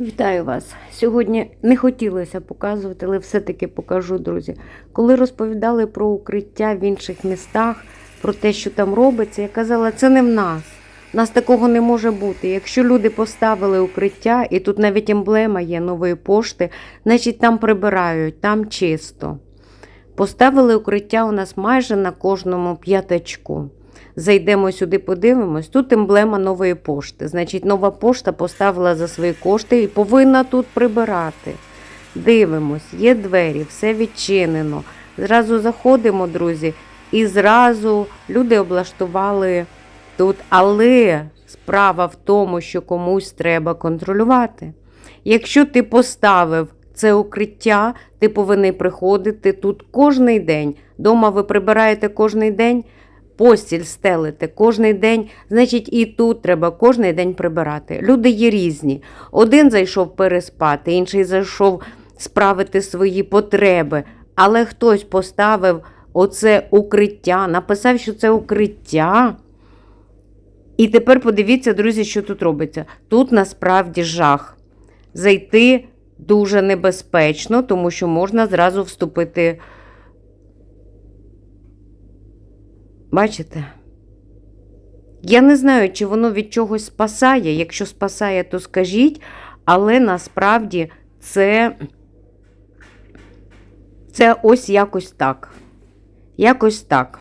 Вітаю вас. Сьогодні не хотілося показувати, але все-таки покажу, друзі. Коли розповідали про укриття в інших містах, про те, що там робиться, я казала, це не в нас. У нас такого не може бути. Якщо люди поставили укриття, і тут навіть емблема є нової пошти, значить там прибирають, там чисто. Поставили укриття у нас майже на кожному п'ятачку. Зайдемо сюди, подивимось. Тут емблема нової пошти. Значить, нова пошта поставила за свої кошти і повинна тут прибирати. Дивимось, є двері, все відчинено. Зразу заходимо, друзі, і зразу люди облаштували тут. Але справа в тому, що комусь треба контролювати. Якщо ти поставив це укриття, ти повинен приходити тут кожний день. Дома ви прибираєте кожний день постіль стелите кожний день, значить, і тут треба кожний день прибирати. Люди є різні. Один зайшов переспати, інший зайшов справити свої потреби, але хтось поставив оце укриття, написав, що це укриття. І тепер подивіться, друзі, що тут робиться. Тут насправді жах. Зайти дуже небезпечно, тому що можна зразу вступити. Бачите? Я не знаю, чи воно від чогось спасає. Якщо спасає, то скажіть, але насправді це, це ось якось так. Якось так.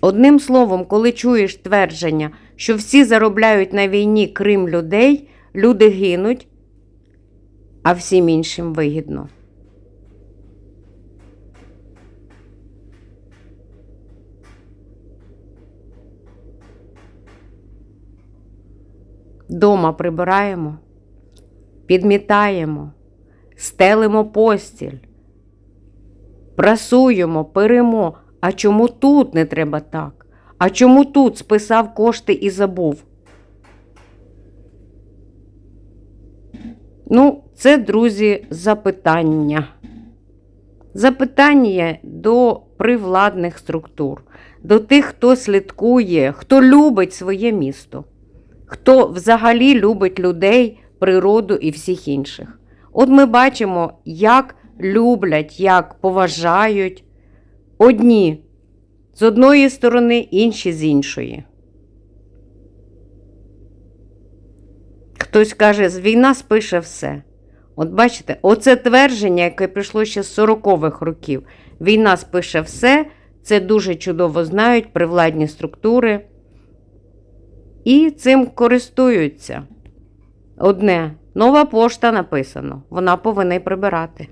Одним словом, коли чуєш твердження, що всі заробляють на війні, крім людей, люди гинуть, а всім іншим вигідно. Дома прибираємо, підмітаємо, стелимо постіль, прасуємо, перемо. А чому тут не треба так? А чому тут списав кошти і забув? Ну, це, друзі, запитання. Запитання до привладних структур, до тих, хто слідкує, хто любить своє місто хто взагалі любить людей, природу і всіх інших. От ми бачимо, як люблять, як поважають одні з одної сторони, інші з іншої. Хтось каже, з війна спише все. От бачите, оце твердження, яке прийшло ще з 40-х років. Війна спише все, це дуже чудово знають привладні структури і цим користуються. Одне, нова пошта написано, вона повинна прибирати.